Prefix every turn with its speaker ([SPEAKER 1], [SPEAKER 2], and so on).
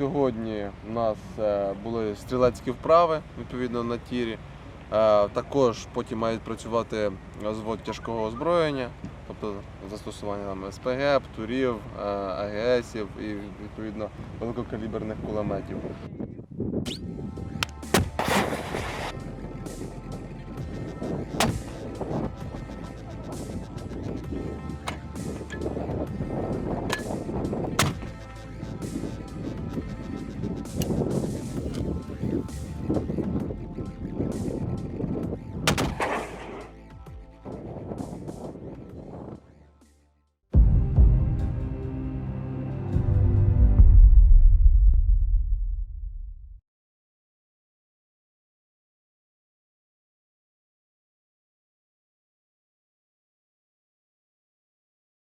[SPEAKER 1] сьогодні у нас е, були стрілецькі вправи відповідно на тірі. Е, також потім мають працювати звод тяжкого озброєння, тобто застосування там, СПГ, птурів, е, АГСів і відповідно великокаліберних кулеметів.